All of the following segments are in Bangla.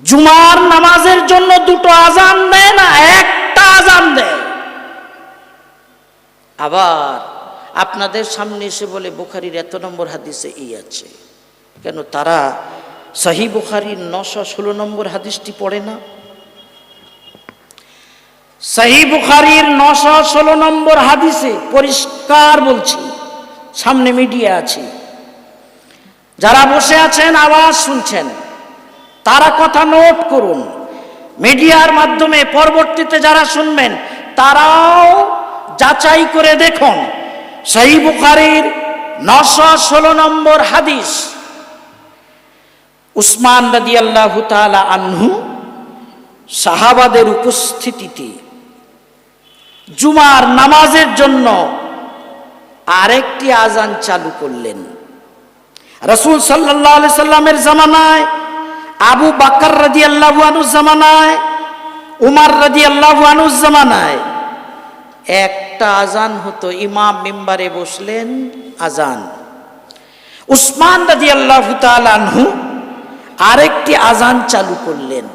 জুমার নামাজের জন্য দুটো আজান দেয় না, একটা আজান দেয়। আবার আপনাদের সামনে এসে বলে, বুখারির এত নম্বর হাদিসে এই আছে। কেন তারা সহি বুখারির নশো ষোলো নম্বর হাদিসটি পড়ে না? সহি বুখারির নশো ষোলো নম্বর হাদিসে পরিষ্কার বলছি, সামনে মিডিয়া আছে। যারা বসে আছেন, আওয়াজ শুনছেন তারা কথা নোট করুন। মিডিয়ার মাধ্যমে পরবর্তীতে যারা শুনবেন, তারাও যাচাই করে দেখুন। সেই বুখারির নশো ষোলো নম্বর হাদিস। উসমান রাদি আল্লাহ আনহু সাহাবাদের উপস্থিতিতে জুমার নামাজের জন্য আরেকটি আজান চালু করলেন। রসুল সাল্লাহ সাল্লামের জামানায় আবু বাকর রাজি আল্লাহ জামানায়, উমার রাজি আল্লাহ জামানায়। একটা আজান হতো, ইমাম মেম্বারে বসলেন আজান। উসমান রাজি আল্লাহ আনহু আরেকটি আজান চালু করলেন।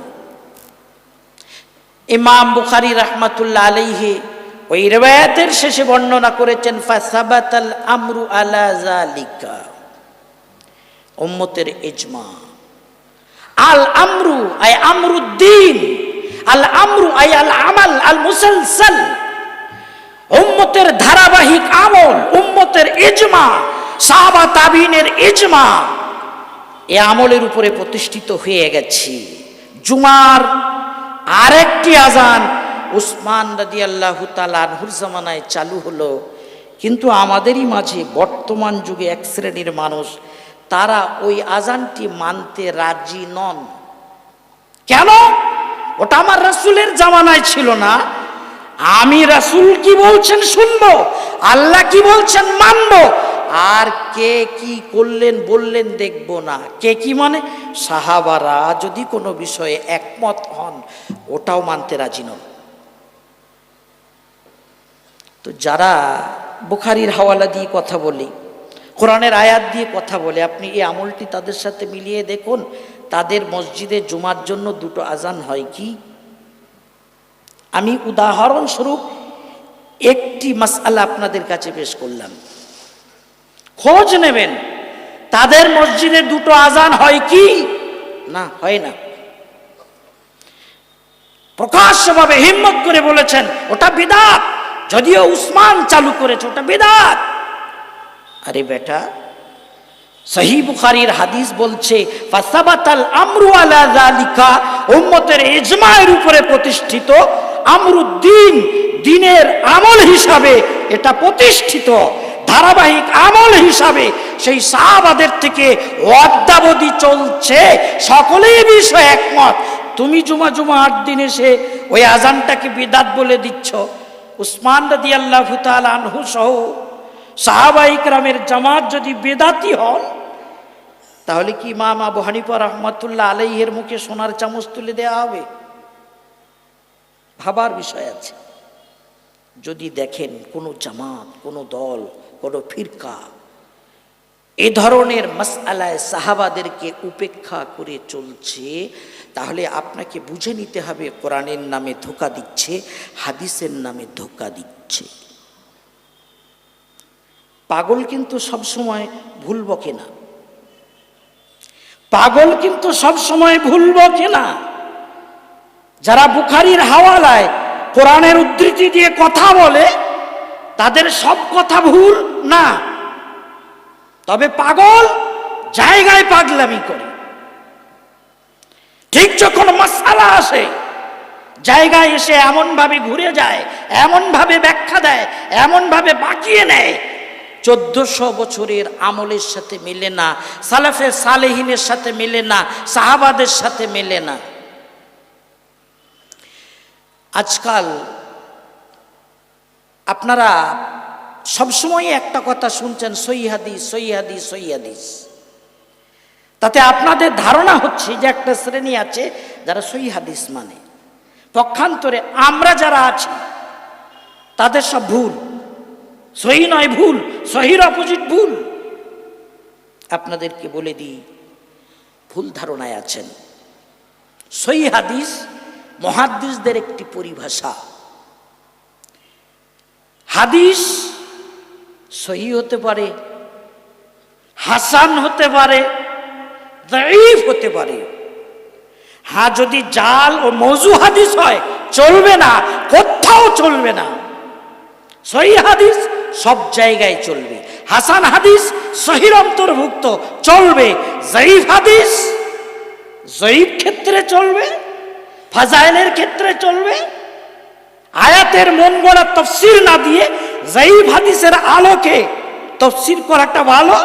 ইমাম বুখারি রহমাতুল্লাহ আলাইহি ওই রেবায়াতের শেষে বর্ণনা করেছেন, ফাসাবাতাল আমরু আলা জালিকা উম্মতের ইজমা। আল আমরু আই আমরুদ্দিন। আল আমরু আই আল আমাল আল মুসলসল উম্মতের ধারাবাহিক আমল, উম্মতের ইজমা, সাহাবা তাবিনের ইজমা। এ আমলের উপরে প্রতিষ্ঠিত হয়ে গেছি। জুমার আরেকটি আজান উসমান রাদি আল্লাহ তালাহুর জামানায় চালু হলো। কিন্তু আমাদেরই মাঝে বর্তমান যুগে এক শ্রেণির মানুষ তারা ওই আজানটি মানতে রাজি নন। কেন? ওটা আমার রাসুলের জামানায় ছিল না। আমি রাসুল কি বলছেন শুনব? আল্লাহ কি বলছেন মানবো? আর কে কি করলেন, বললেন দেখব না। কে কি মানে? সাহাবারা যদি কোনো বিষয়ে একমত হন, ওটাও মানতে রাজি নন। তো যারা বুখারির হাওয়ালা দিয়ে কথা বলি কোরআনের আয়াত দিয়ে কথা বলে। আপনি এই আমলটি তাদের সাথে মিলিয়ে দেখুন, তাদের মসজিদে জুমার জন্য দুটো আজান হয় কি? আমি উদাহরণস্বরূপ একটি মাসালা আপনাদের কাছে পেশ করলাম। খোঁজ নেবেন, তাদের মসজিদে দুটো আজান হয় কি? না, হয় না। প্রকাশ্যভাবে হিম্মত করে বলেছেন, ওটা বিদাত। যদিও উসমান চালু করেছে, ওটা বিদাত। আরে বেটা, সহি বুখারির হাদিস বলছে, ফাসাবাতাল আমরু আলা যালিকা উম্মতের ইজমায়ের উপরে প্রতিষ্ঠিত আমরুদ্দিন দিনের আমল হিসাবে এটা প্রতিষ্ঠিত, ধারাবাহিক আমল হিসাবে সেই সাহাবাদের থেকে অদ্যাবধি চলছে। সকলেই বিষয় একমত। তুমি জুমা জুমা আট দিন এসে ওই আজানটাকে বিদাত বলে দিচ্ছ। উসমান রাদি আল্লাহ আনহু সহ সাহাবাহিক রামের জামাত যদি বেদাতি হন, তাহলে কি ইমাম আবু হানিফা রহমতুল্লাহ আলাইহের মুখে সোনার চামচ তুলে দেওয়া হবে? ভাবার বিষয় আছে। যদি দেখেন কোনো জামাত, কোনো দল, কোনো ফিরকা এ ধরনের মাসআলায় সাহাবাদেরকে উপেক্ষা করে চলছে, তাহলে আপনাকে বুঝে নিতে হবে কোরআনের নামে ধোকা দিচ্ছে, হাদিসের নামে ধোকা দিচ্ছে। পাগল কিন্তু সবসময় ভুল বকে না পাগল কিন্তু সবসময় ভুল বকে না যারা বুখারির হাওয়ালায় কোরআনের উদ্ধৃতি দিয়ে কথা বলে, তাদের সব কথা ভুল না। তবে পাগল জায়গায় পাগলামি করে। ঠিক যখন মশালা আসে, জায়গায় এসে এমনভাবে ঘুরে যায়, এমনভাবে ব্যাখ্যা দেয়, এমনভাবে বাঁকিয়ে নেয় চোদ্দশো বছরের আমলের সাথে মেলে না, সালাফে সালেহিনের সাথে মেলে না, সাহাবাদের সাথে মেলে না। আজকাল আপনারা সবসময় একটা কথা শুনছেন, সই হাদিস সই হাদিস সই হাদিস। তাতে আপনাদের ধারণা হচ্ছে যে একটা শ্রেণি আছে যারা সই হাদিস মানে। পক্ষান্তরে আমরা যারা আছি, তাদের সব ভুল। সহি নয় ভুল, সহির অপোজিট ভুল। আপনাদেরকে বলে দিই, ভুল ধারণায় আছেন। সই হাদিস মহাদ্দিসদের একটি পরিভাষা। হাদিস সহি হতে পারে, হাসান হতে পারে দাইফ হতে পারে। হ্যাঁ যদি জাল ও মৌজু হাদিস হয়, চলবে না, কোথাও চলবে না। সহি হাদিস সব জায়গায় চলবে। হাসান হাদিস সহির অন্তর্ভুক্ত চলবে। জয়ীফ হাদিস জয়ীফ ক্ষেত্রে চলবে, ফাজাইলের ক্ষেত্রে চলবে। আয়াতের মন গড়া তফসির না দিয়ে জয়ীফ হাদিসের আলোকে তফসির করাটা ভালো।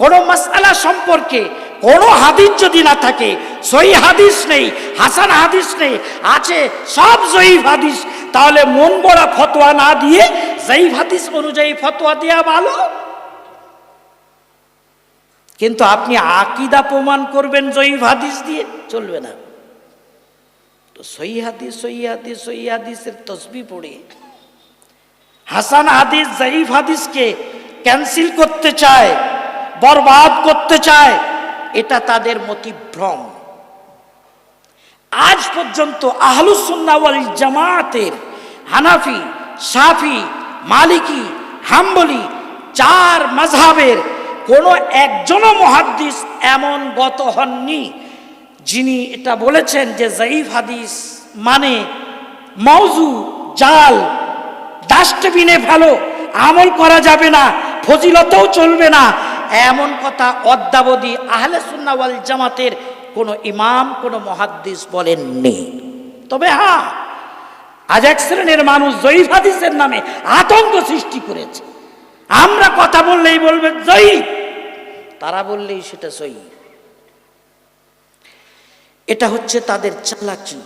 কোনো মাসালা সম্পর্কে কোনো হাদিস যদি না থাকে, সহি হাদিস নেই, হাসান হাদিস নেই, আছে সব জয়ীফ হাদিস, তাহলে মন গড়া ফতোয়া না দিয়ে জয়ীফ হাদিস অনুযায়ী ফতোয়া দেওয়া ভালো। কিন্তু আপনি আকিদা প্রমাণ করবেন জয়ীফ হাদিস দিয়ে, চলবে না। তো সহি হাদিস সহি হাদিস, সহি হাদিসের তসবি পড়ে। হাসান হাদিস জয়ীফ হাদিসকে ক্যান্সেল করতে চায়, বরবাদ করতে চায়, এটা তাদের মতিভ্রম আজ পর্যন্ত আহলুসুন্না ওয়াল জামাতের হানাফি, সাফি মালিকি, হাম্বলি, চার মাঝহাবের কোনো একজনও মহাদ্দিস এমন গত হননি যিনি এটা বলেছেন যে জয়ীফ হাদিস মানে মৌজু জাল, ডাস্টবিনে ভালো আমল করা যাবে না, ফজিলতও চলবে না। এমন কথা অদ্যাবধি আহলে সুন্নাওয়াল জামাতের কোনো ইমাম, কোনো মহাদ্দিস বলেননি। তবে হ্যাঁ আজ এক শ্রেণির মানুষ জয়ীফ হাদিসের নামে আতঙ্ক সৃষ্টি করেছে। আমরা কথা বললেই বলবে জয়ীফ। তারা বললেই সেটা সই এটা হচ্ছে তাদের চালাকি,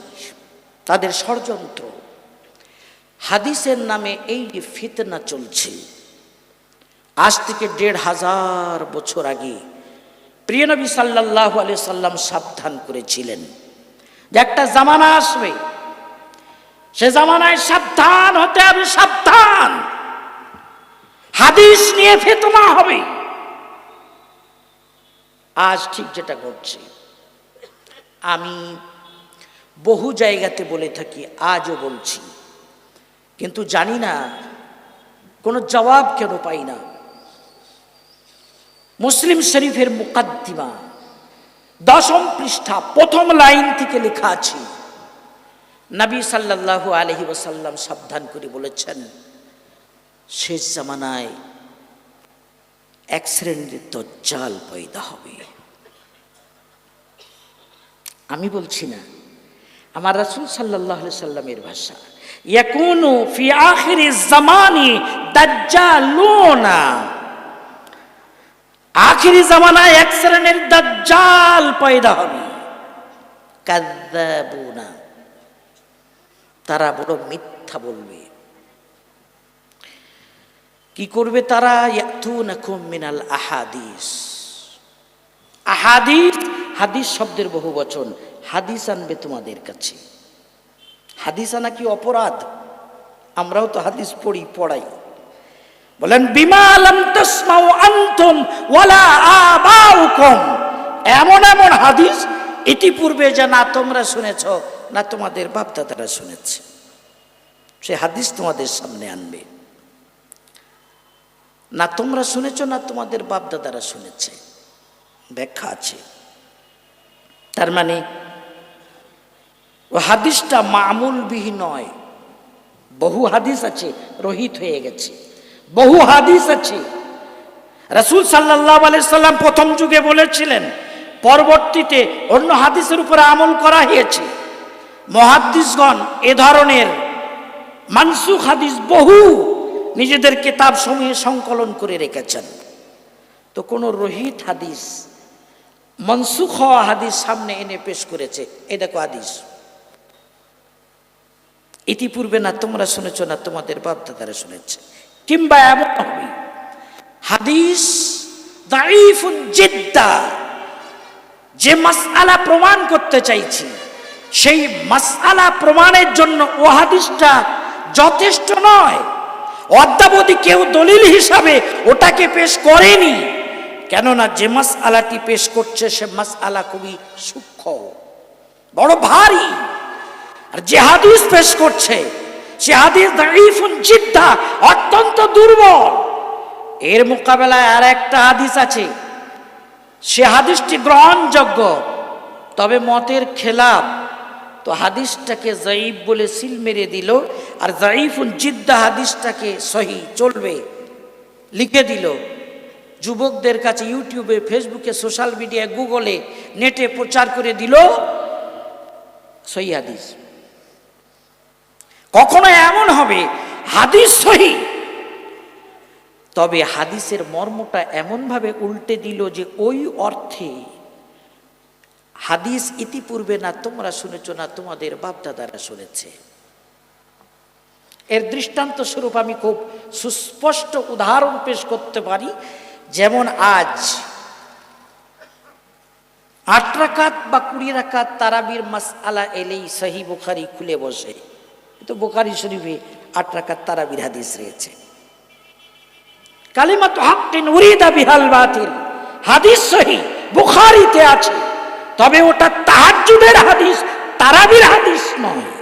তাদের ষড়যন্ত্র। হাদিসের নামে এই যে ফিতনা চলছে, আজ থেকে দেড় হাজার বছর আগে প্রিয় নবী সাল্লাহ আলি সাল্লাম সাবধান করেছিলেন যে একটা জামানা আসবে সে জামানায় সাবধান হতে হবে, সাবধান। হাদিস নিয়ে ফেতনা হবে। আজ ঠিক যেটা ঘটছে, আমি বহু জায়গাতে বলে থাকি, আজও বলছি। কিন্তু জানি না, কোনো জবাব কেন পাই না। মুসলিম শরীফের মুকাদ্দিমা, দশম পৃষ্ঠা, প্রথম লাইন থেকে লেখা আছে নবী সাল্লাল্লাহু আলহি ওসাল্লাম সাবধান করে বলেছেন, শেষ জামানায় এক শ্রেণির দজ্জাল পয়দা হবে। আমি বলছি না, আমার রাসূল আলাইহি সাল্লামের ভাষা, ইয়াকুনু ফি জামানি জামানায় এক শ্রেণির দাজ্জাল পয়দা হবে। কাযাবুনা তারা বড় মিথ্যা বলবে। কি করবে তারা? মিনাল আহাদিস। আহাদিস, হাদিস শব্দের বহু বচন। হাদিস আনবে তোমাদের কাছে। হাদিস আনা কি অপরাধ? আমরাও তো হাদিস পড়ি, পড়াই। বলেন, বিমা লাম তাসমাউ আনতুম ওয়ালা আবাউকুম। এমন এমন হাদিস ইতিপূর্বে যে না তোমরা শুনেছ, না তোমাদের বাপদাদারা শুনেছে। সে হাদিস তোমাদের সামনে আনবে। না তোমরা শুনেছ, না তোমাদের বাপদাদারা শুনেছে। ব্যাখ্যা আছে। তার মানে ও হাদিসটা মামুল বিহি নয়। বহু হাদিস আছে, রহিত হয়ে গেছে। বহু হাদিস আছে। রাসূল আলাইহি সাল্লাম প্রথম যুগে বলেছিলেন, পরবর্তীতে অন্য হাদিসের উপরে আমল করা হয়েছে। মহাদ্দিসগণ এ ধরনের মানসুখ হাদিস বহু নিজেদের কিতাব সমূহে সংকলন করে রেখেছেন। তো কোনো রোহিত হাদিস, মনসুখ হওয়া হাদিস সামনে এনে পেশ করেছে এ দেখো হাদিস। ইতিপূর্বে না তোমরা শুনেছ না তোমাদের বাপদাদারা শুনেছে। কিংবা এমন হবে, হাদিস জিদ্দা, যে মাসআলা প্রমাণ করতে চাইছি, সেই মাসআলা প্রমাণের জন্য ও হাদিসটা যথেষ্ট নয়। অদ্যাবধি কেউ দলিল হিসাবে ওটাকে পেশ করেনি। কেননা যে মাস আলাটি পেশ করছে, সে মাস আলা খুবই সূক্ষ্ম, বড় ভারী। আর যে হাদিস পেশ করছে, সে হাদিস দাইফুন জিদ্দা, অত্যন্ত দুর্বল। এর মোকাবেলায় আর একটা হাদিস আছে। সে হাদিসটি গ্রহণযোগ্য, তবে মতের খেলাফ তো হাদিসটাকে জয়ীফ বলে সিল মেরে দিল আর জয়ীফুন জিদ্দা হাদিসটাকে সহি, চলবে। লিখে দিল, যুবকদের কাছে ইউটিউবে, ফেসবুকে, সোশ্যাল মিডিয়ায়, গুগলে নেটে প্রচার করে দিল সহি হাদিস। কখনো এমন হবে, হাদিস সহি। তবে হাদিসের মর্মটা এমনভাবে উল্টে দিল যে ওই অর্থে হাদিস ইতিপূর্বে না তোমরা শুনেছ, না তোমাদের বাপদাদারা শুনেছে। এর দৃষ্টান্ত স্বরূপ আমি খুব সুস্পষ্ট উদাহরণ পেশ করতে পারি। যেমন আজ, আট রাকাত বা কুড়ি রাকাত তারাবির মাসআলা এলেই সহি বুখারি খুলে বসে। তো বুখারি শরীফে আট রাকাত তারাবির হাদিস রয়েছে। কালিমাত হাক্কিন উরিদা বিহাল বাতিল, হাদিস সহি, বুখারিতে আছে। তবে ওটা তাহাজ্জুদের হাদিস, তারাবির হাদিস নয়।